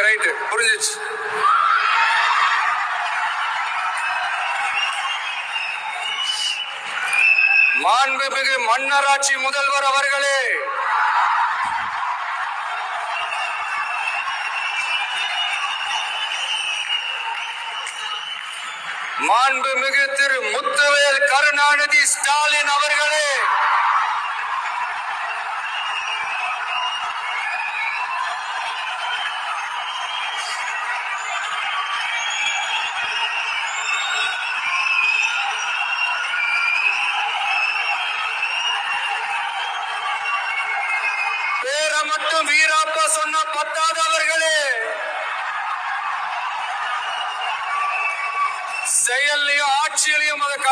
Okay right புரிஞ்சிச்சு. மாண்புமிகு மன்னராட்சி முதல்வர் அவர்களே. மாண்புமிகு திரு முத்துவேல் கருணாநிதி ஸ்டாலின் அவர்களே பேரை மட்டும் வீராப்பா சொன்ன பத்தாதவர்களே செயல்லையும் ஆட்சியிலையும் அதை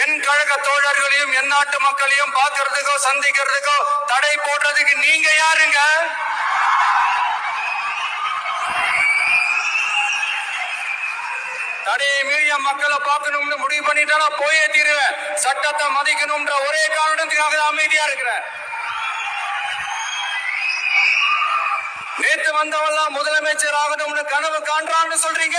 என் கழக தோழர்களையும் என் நாட்டு மக்களையும் பார்க்கறதுக்கோ சந்திக்கிறதுக்கோ தடை போடுறதுக்கு நீங்க யாருங்க? தடையை மீறிய மக்களை பார்க்கணும்னு முடிவு பண்ணிட்டா போயே தீருவேன். சட்டத்தை மதிக்கணும்ன்ற ஒரே காரணத்துக்காக அமைதியா இருக்கிறேன். நேற்று வந்தவெல்லாம் முதலமைச்சர் ஆகணும்னு கனவு காண்றான்னு சொல்றீங்க?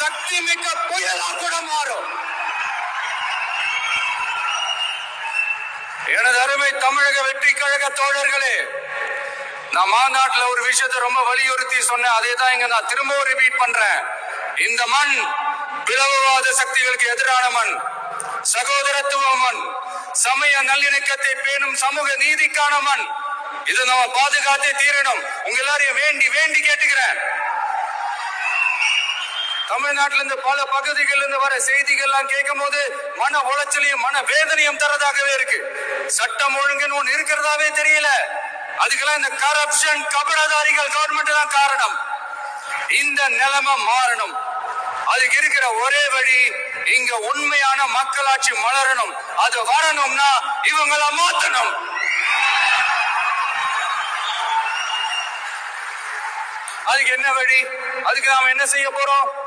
சக்தி மிக்க புயலா கூட மாறும். எனது அருமை தமிழக வெற்றி கழக தோழர்களே நான் மாநாட்டில் ஒரு விஷயத்தை ரொம்ப வலியுறுத்தி சொன்னேன். அதே தான் இங்க நான் திரும்பவும் ரிப்பீட் பண்றேன். இந்த மண் பிளவுவாத சக்திகளுக்கு எதிரான மண் சகோதரத்துவ மண் சமய நல்லிணக்கத்தை பேணும் சமூக நீதிக்கான மண். இதை நம்ம பாதுகாத்தே தீரணும். உங்க எல்லாரையும் வேண்டி வேண்டி கேட்டுக்கிறேன். தமிழ்நாட்டில இருந்து பல பகுதிகளில் இருந்து வர செய்திகள்லாம் கேட்கும் போது மன உளைச்சலையும் மன வேதனையும் தரதாகவே இருக்கு. சட்டம் ஒழுங்குன்னு ஒண்ணு இருக்கிறதாவே தெரியல. அதுக்கெல்லாம் இந்த கரப்ஷன் கபடதாரிகள் கவர்மெண்ட் தான் காரணம். இந்த நிலைமை மாறணும். அதுக்கு இருக்கிற ஒரே வழி இங்க உண்மையான மக்களாட்சி மலரணும். அது வரணும்னா இவங்கள மாத்தணும். அதுக்கு என்ன வழி? அதுக்கு நாம என்ன செய்ய போறோம்?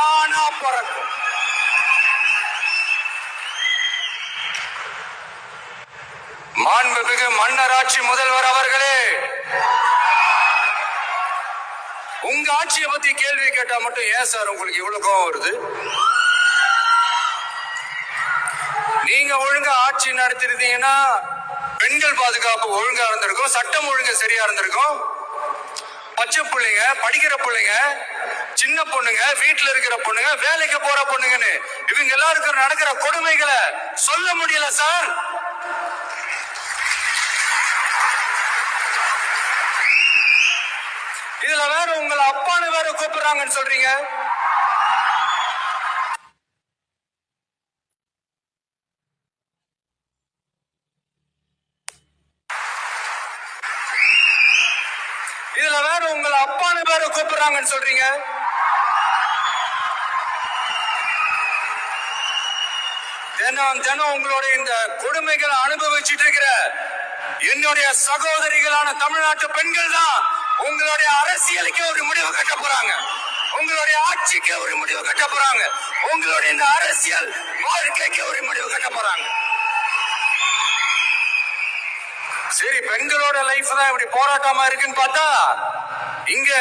தானா பறக்கும் மாண்புமிகு மன்னராட்சி முதல்வர் அவர்களே உங்க ஆட்சியை பத்தி கேள்வி கேட்டா மட்டும் ஏன் சார் உங்களுக்கு இவ்வளவு கோவம் வருது? நீங்க ஒழுங்கா ஆட்சி நடத்திருந்தீங்கன்னா பெண்கள் பாதுகாப்பு ஒழுங்கா இருந்திருக்கும் சட்டம் ஒழுங்கு சரியா இருந்திருக்கும். பச்சை பிள்ளைங்க படிக்கிற பிள்ளைங்க சின்ன பொண்ணுங்க வீட்டுல இருக்கிற பொண்ணுங்க வேலைக்கு போற பொண்ணுங்கன்னு இவங்க எல்லாருக்கும் நடக்கிற கொடுமைகளை சொல்ல முடியல சார். இதுல வேற உங்களை அப்பான்னு வேற கூப்பிடுறாங்கன்னு சொல்றீங்க. இதுல வேற உங்களை அப்பான்னு வேற கூப்பிடுறாங்கன்னு சொல்றீங்க. தினம் தினம் உங்களுடைய இந்த கொடுமைகளை அனுபவிச்சுட்டு இருக்கிற என்னுடைய சகோதரிகளான தமிழ்நாட்டு பெண்கள் தான் உங்களுடைய அரசியலுக்கு ஒரு முடிவு கட்ட போறாங்க. உங்களுடைய ஆட்சிக்கு ஒரு முடிவு கட்ட போறாங்க. உங்களுடைய இந்த அரசியல் வாழ்க்கைக்கு ஒரு முடிவு கட்ட போறாங்க. சரி பெண்களோட லைஃப் தான் இப்படி போராட்டமா இருக்குன்னு பார்த்தா இங்க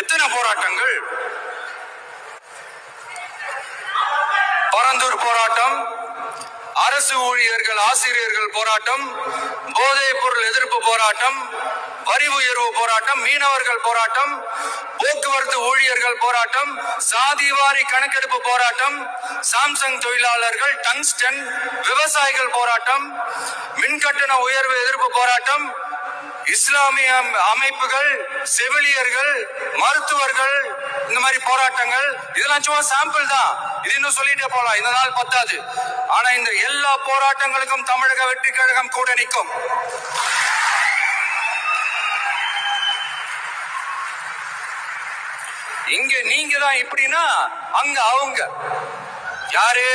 எத்தனை போராட்டங்கள்? பரந்தூர் போராட்டம் அரசு ஊழியர்கள் ஆசிரியர்கள் போராட்டம் போதைப் பொருள் எதிர்ப்பு போராட்டம் வரி உயர்வு போராட்டம் மீனவர்கள் போராட்டம் போக்குவரத்து ஊழியர்கள் போராட்டம் சாதிவாரி கணக்கெடுப்பு போராட்டம் சாம்சங் தொழிலாளர்கள் டங்ஸ்டன் விவசாயிகள் போராட்டம் மின்கட்டண உயர்வு எதிர்ப்பு போராட்டம் இஸ்லாமிய அமைப்புகள் செவிலியர்கள் மருத்துவர்கள் இந்த மாதிரி போராட்டங்கள் இதெல்லாம் சும்மா சாம்பிள் தான். இது இன்னும் சொல்லிட்டே போலாம் இந்த நாள் பத்தாது. ஆனா இந்த எல்லா போராட்டங்களுக்கும் தமிழக வெற்றி கழகம் கூட நிற்கும். இங்க நீங்க தான் இப்படின்னா அங்க அவங்க. யாரு?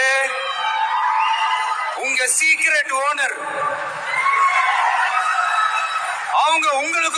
உங்க சீக்ரெட் ஓனர் அவங்க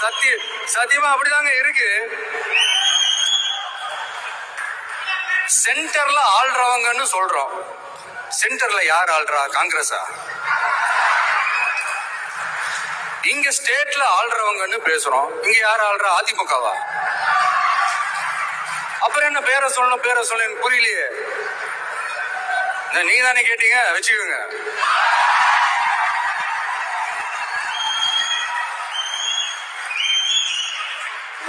சத்திய சத்தியமா அப்படிதாங்க இருக்கு. சென்டர்ல ஆள்றவங்கன்னு சொல்றோம். சென்டர்ல யார் ஆள்றா? காங்கிரஸா? இங்க ஸ்டேட்ல ஆள்றவங்கன்னு பேசுறோம். இங்க யார் ஆள்றா? அதிமுகவா? அப்புறம் என்ன பேரை சொல்லணும் பேரை சொல்லணும் எனக்கு புரியலையே. நீ தானே கேட்டீங்க? வச்சுக்கோங்க.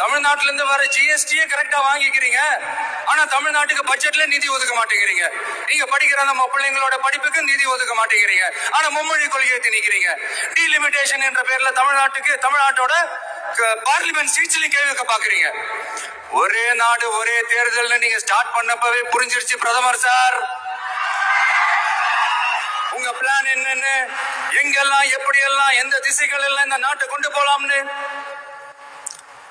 தமிழ்நாட்டுல இருந்து வர ஜிஎஸ்டியே கரெக்டா வாங்கிக்கிறீங்க. ஆனா தமிழ்நாட்டுக்கு பட்ஜெட்ல நிதி ஒதுக்க மாட்டேங்கிறீங்க. நீங்க படிக்கிற நம்ம பிள்ளைங்களோட படிப்புக்கு நிதி ஒதுக்க மாட்டேங்கிறீங்க. ஆனா மும்மொழி கொள்கையை திணிக்கிறீங்க. டீலிமிட்டேஷன் என்ற பேர்ல தமிழ்நாட்டுக்கு தமிழ்நாட்டோட பார்லிமெண்ட் சீட்ஸ்லயும் கேள்விக்க பாக்குறீங்க. ஒரே நாடு ஒரே தேர்தல் நீங்க ஸ்டார்ட் பண்ணப்பவே புரிஞ்சிருச்சு பிரதமர் சார். உங்க பிளான் என்னன்னு எங்கெல்லாம் எப்படி எல்லாம் எந்த திசைகள் எல்லாம் இந்த நாட்டை கொண்டு போலாம்னு?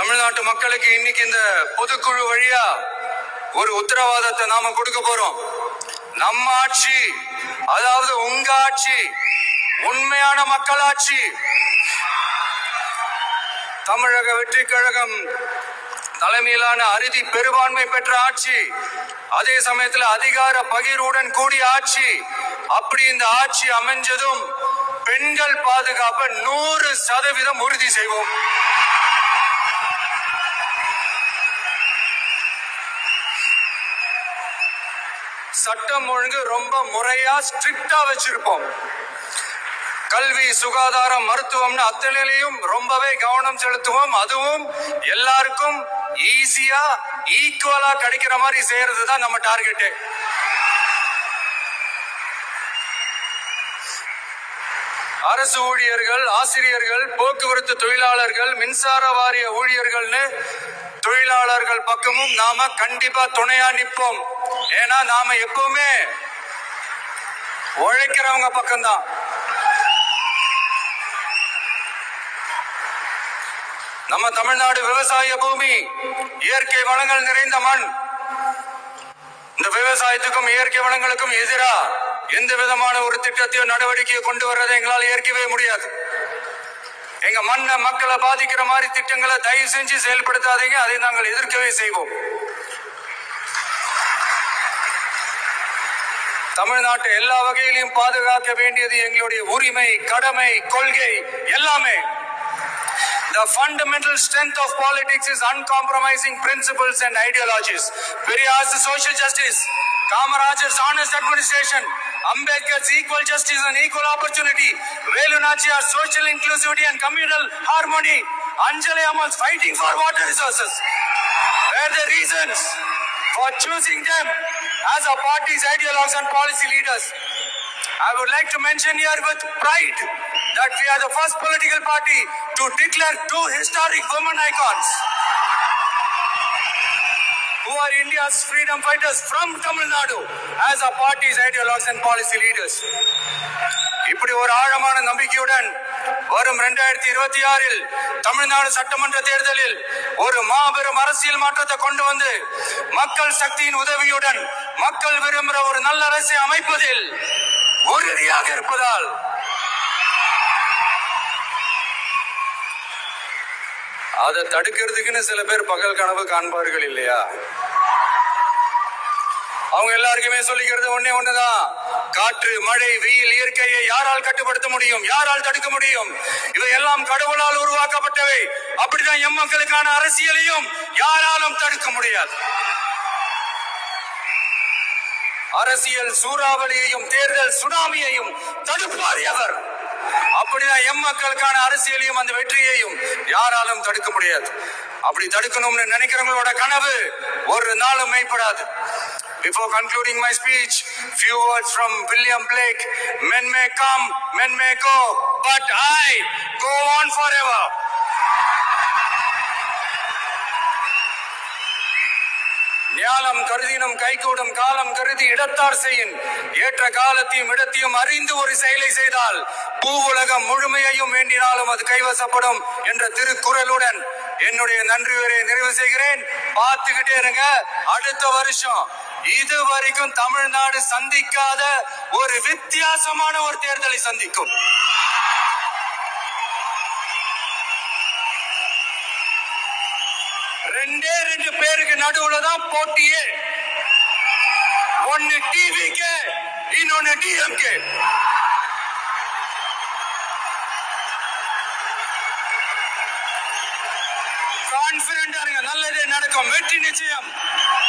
தமிழ்நாட்டு மக்களுக்கு இன்னைக்கு இந்த பொதுக்குழு வழியா ஒரு உத்தரவாதத்தை நாம கொடுக்க போறோம். நம்ம ஆட்சி அதாவது உங்க ஆட்சி உண்மையான மக்களாட்சி. தமிழக வெற்றி கழகம் தலைமையிலான அறுதி பெரும்பான்மை பெற்ற ஆட்சி அதே சமயத்தில் அதிகார பகிர்வுடன் கூடிய ஆட்சி. அப்படி இந்த ஆட்சி அமைஞ்சதும் பெண்கள் பாதுகாப்பை நூறு சதவீதம் உறுதி செய்வோம். சட்டம் ஒழுங்கு ரொம்ப முறையா ஸ்ட்ரிக்டா வச்சிருப்போம். கல்வி சுகாதாரம் மருத்துவம்னு அத்தனையிலையும் ரொம்பவே கவனம் செலுத்துவோம். அதுவும் எல்லாருக்கும் ஈஸியா ஈக்குவலா கிடைக்கிற மாதிரி செய்யறது தான் நம்ம டார்கெட்டு அரசு ஊழியர்கள் ஆசிரியர்கள் போக்குவரத்து தொழிலாளர்கள் மின்சார வாரிய ஊழியர்கள்னு தொழிலாளர்கள் பக்கமும் நாம கண்டிப்பா துணையா நிற்போம். ஏன்னா நாம எப்பவுமே உழைக்கிறவங்க பக்கம்தான். நம்ம தமிழ்நாடு விவசாய பூமி இயற்கை வளங்கள் நிறைந்த மண். இந்த விவசாயத்துக்கும் இயற்கை வளங்களுக்கும் எதிரா எந்த விதமான ஒரு திட்டத்தையோ நடவடிக்கையை கொண்டு வர்றதை எங்களால் ஏற்கவே முடியாது. எங்க மண்ணை மக்களை பாதிக்கிற மாதிரி திட்டங்களை தயவு செஞ்சு செயல்படுத்தாதீங்க அதை நாங்கள் எதிர்க்கவே செய்வோம் தமிழ்நாட்டை எல்லா வகையிலையும் பாதுகாக்க வேண்டியது எங்களுடைய உரிமை கடமை கொள்கை எல்லாமே The fundamental strength of politics is uncompromising principles and ideologies. Periyar's social justice, Kamaraj's honest administration, Ambedkar's equal justice and equal opportunity, Velu Nachiar's social inclusivity and communal harmony, Anjali Amal's fighting for water resources. Were the reasons for choosing them as our party's ideologues and policy leaders. I would like to mention here with pride that we are the first political party to declare two historic women icons who India's freedom fighters from Tamil Nadu as our party's ideologues and policy leaders. இப்படி ஒரு ஆழமான நம்பிக்கையுடன் வரும் இரண்டாயிரத்தி இருபத்தி ஆறில் தமிழ்நாடு சட்டமன்ற தேர்தலில் ஒரு மாபெரும் அரசியல் மாற்றத்தை கொண்டு வந்து மக்கள் சக்தியின் உதவியுடன் மக்கள் விரும்புகிற ஒரு நல்ல அரசை அமைப்பதில் உறுதியாக இருப்பதால் அதை தடுக்கிறதுக்குன்னு சில பேர் பகல் கனவு காண்பார்கள் இல்லையா அவங்க எல்லாருக்குமே சொல்லிக்கிறது ஒன்னே ஒண்ணுதான். காற்று மழை வெயில் இயற்கையை யாரால் கட்டுப்படுத்த முடியும்? யாரால் தடுக்க முடியும்? இவையெல்லாம் கடவுளால் உருவாக்கப்பட்டவை. அப்படிதான் எம் மக்களுக்கான அரசியலையும் யாராலும் தடுக்க முடியாது. அரசியல் சூறாவளியையும் தேர்தல் சுனாமியையும் தடுப்பார் எவர்? அப்படிதான் எம் மக்களுக்கான அரசியலையும் அந்த வெற்றியையும் யாராலும் தடுக்க முடியாது. அப்படி தடுக்கணும்னு நினைக்கிறவங்களோட கனவு ஒரு நாளும் மெய்ப்படாது. Before concluding my speech, few words from William Blake. Men may come, men may go, but I go on forever. ஞானம் கருதினும் கைகூடும் காலம் கருதி இடத்தார் செய்யின் ஏற்ற காலத்தையும் இடத்தையும் அறிந்து ஒரு செயலை செய்தால் பூவுலகம் முழுமையையும் வேண்டினாலும் அது கைவசப்படும் என்ற திருக்குறளுடன் என்னுடைய நன்றி உரை நிறைவு செய்கிறேன் பார்த்துக்கிட்டே இருங்க அடுத்த வருஷம் இது வரைக்கும் தமிழ்நாடு சந்திக்காத ஒரு வித்தியாசமான ஒரு தேர்தலை சந்திக்கும். ரெண்டே ரெண்டு பேருக்கு நடுவுல தான் போட்டியே. ஒன்னு டிவிக்கு இன்னொன்னு டிஎம்கே. கான்பிடண்டா இருங்க நல்லதே நடக்கும் வெற்றி நிச்சயம்.